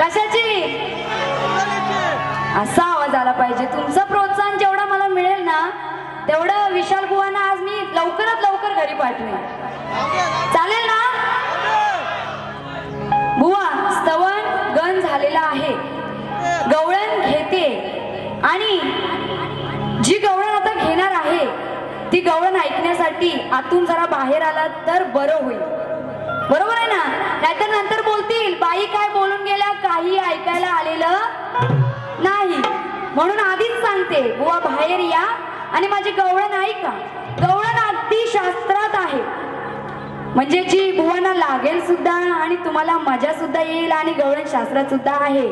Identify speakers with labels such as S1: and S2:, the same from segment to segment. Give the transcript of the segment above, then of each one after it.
S1: कशाची? असा आवाज आला पाहिजे. तुमचं प्रोत्साहन जेवढा मला मिळेल ना तेवढं विशाल बुवांना आज मी लवकरात लवकर घरी पाठवेन. चालेल ना? बुवा स्तवन गण झालेला आहे. गवळण घेते. आणि जी गवळण आता घेणार आहे ती गवळण ऐकण्यासाठी आतून जरा बाहेर आला तर बरं होईल. बरोबर आहे ना? नाहीतर नंतर बोलतील. बाई काय बोलून गेल्या? काही ऐकायला आलेलं नाही. म्हणून आधीच सांगते बुवा बाहेर या आणि माझी गवळण ऐका. गवळण अगदी शास्त्रात आहे. म्हणजे जी बुवांना लागेल सुद्धा आणि तुम्हाला मजा सुद्धा येईल आणि गवळण शास्त्रात सुद्धा आहे.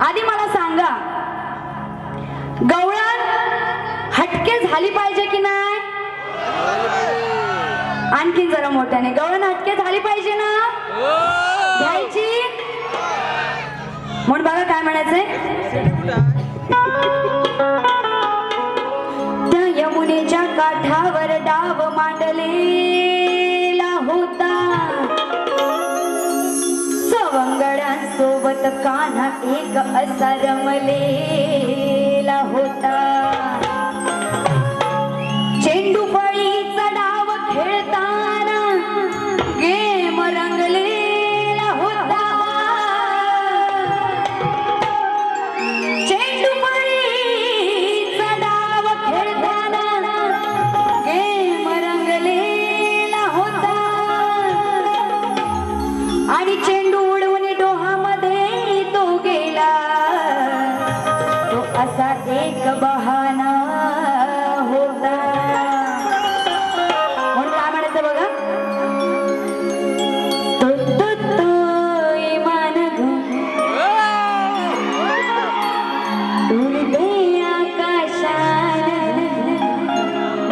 S1: आधी मला सांगा गवळण हटके झाली पाहिजे की नाही? आणखीन जरा मोठ्याने. गवळण हटके झाली पाहिजे ना? घ्यायची? म्हणून बघा काय म्हणायचंय. त्या यमुनेच्या काठावर डाव मांडलेला होता. सवंगड्यांसोबत कान्हा एक असा रमलेला होता. असा एक बहाना होता। म्हणून काय म्हणायचं बघा?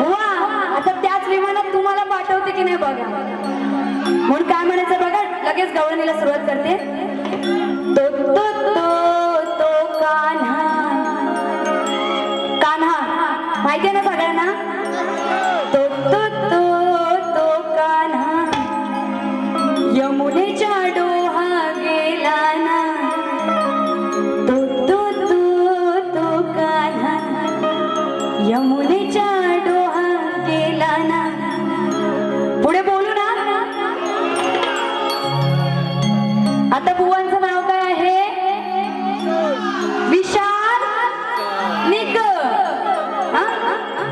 S1: वा आता त्याच विमानात तुम्हाला पाठवते की नाही बघा? म्हणून काय म्हणायचं बघा? लगेच गवळणीला सुरुवात करते. तो तो तो तो कान्हा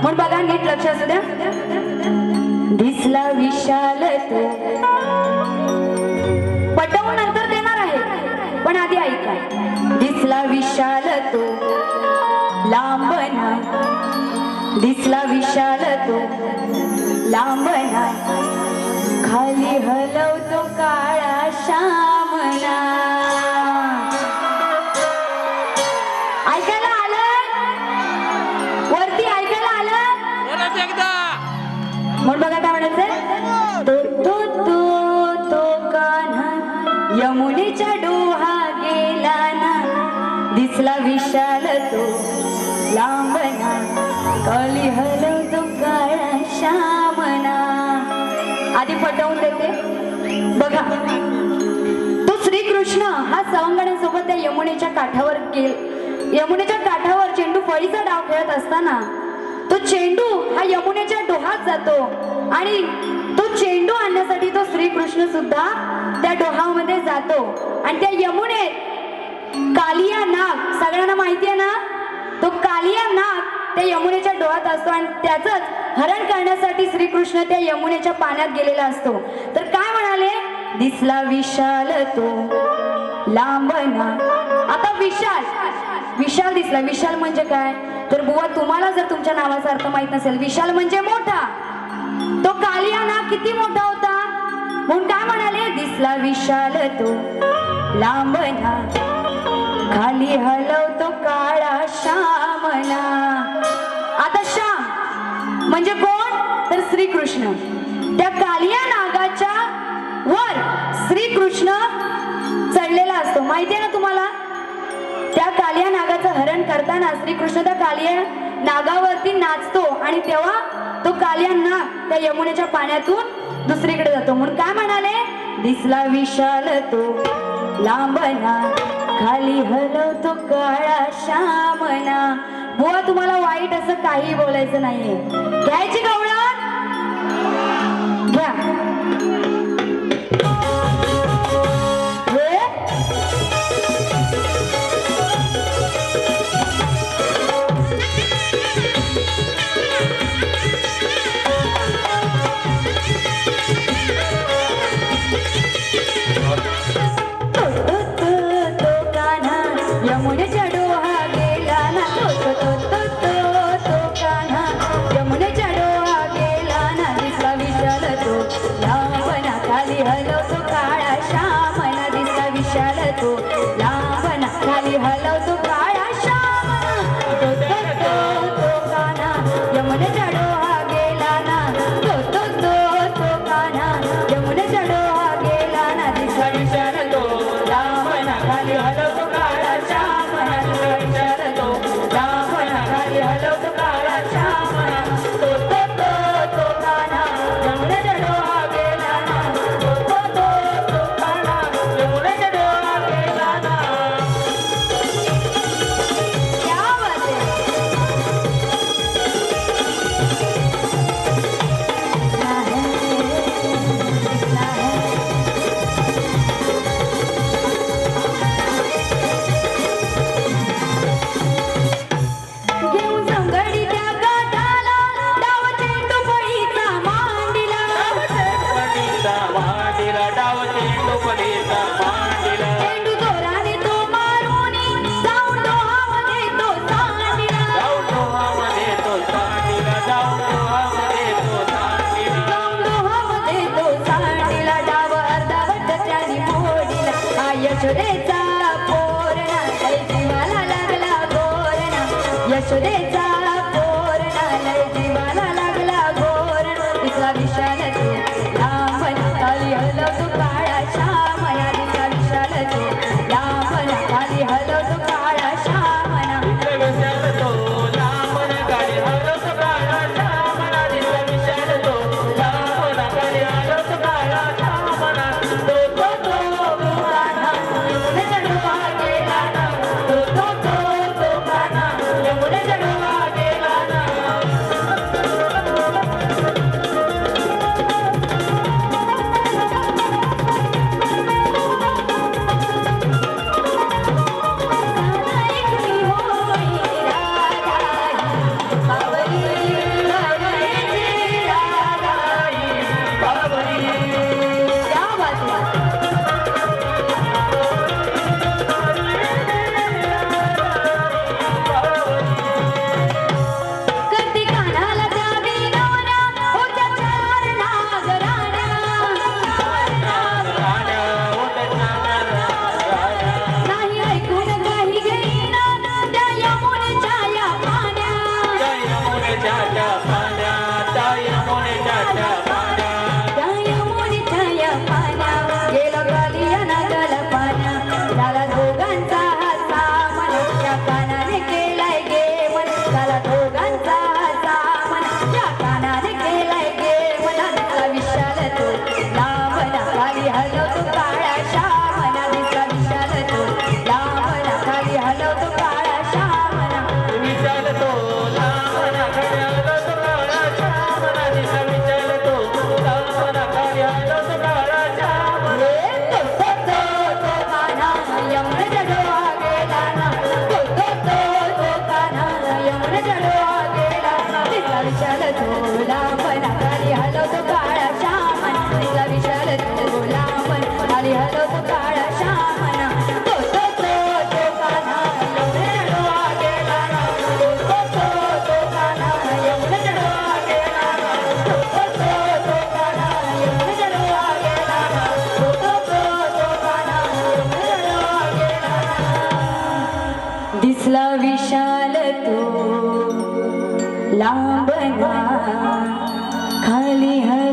S1: पण बघा नीट लक्ष असू द्या. दिसला विशाल तो पटवून नंतर देणार आहे. पण आधी ऐका. दिसला विशाल तो. लांब नाही. दिसला विशाल तो. लांब नाही. खाली हलवतो काळा श्यामना म्हणून बघा काय म्हणायचं तो तो तो तो कान्हा यमुनेच्या डोहा गेला ना. दिसला विशाल तो लांबना कली हलवतो काळा श्यामना आधी पटवून देते. बघा. तो श्रीकृष्ण हा सवंगण्यासोबत त्या यमुनेच्या काठावर गेल यमुनेच्या काठावर चेंडू फळीचा डाव खेळत असताना तो चेंडू हा यमुनेच्या डोहात जातो. आणि तो चेंडू आणण्यासाठी तो श्रीकृष्ण सुद्धा त्या डोहामध्ये जातो. आणि त्या यमुनेत कालिया नाग सगळ्यांना माहिती आहे ना? तो कालिया नाग त्या यमुनेच्या डोहात असतो आणि त्याच हरण करण्यासाठी श्रीकृष्ण त्या यमुनेच्या पाण्यात गेलेला असतो. तर काय म्हणाले? दिसला विशाल तो लांबना आता विशाल विशाल दिसला. विशाल म्हणजे काय? तर बुवा तुम्हाला जर तुमच्या नावाचा अर्थ माहीत नसेल विशाल म्हणजे मोठा. तो कालिया नाग किती मोठा होता? म्हणून काय म्हणाले? दिसला विशाल तो लांबना खाली हलवतो काळा श्यामना आता श्याम म्हणजे कोण? तर श्रीकृष्ण. त्या कालिया नागाच्या वर श्रीकृष्ण चढलेला असतो. माहितीये ना तुम्हाला? त्या कालिया नागा हरण करताना श्रीकृष्ण त्या कालिया नागावरती नाचतो आणि तेव्हा तो कालिया नाग त्या यमुनेच्या पाण्यातून दुसरीकडे जातो. म्हणून काय म्हणाले? दिसला विशाल तो लांबना खाली हलवतो काळा श्यामना बुवा तुम्हाला वाईट असं काही बोलायचं नाहीये. घ्यायची गावडी I know. यशोदेचा पोरणा जीवाला लागला गोरणा यशोदेचा लांबना खाली है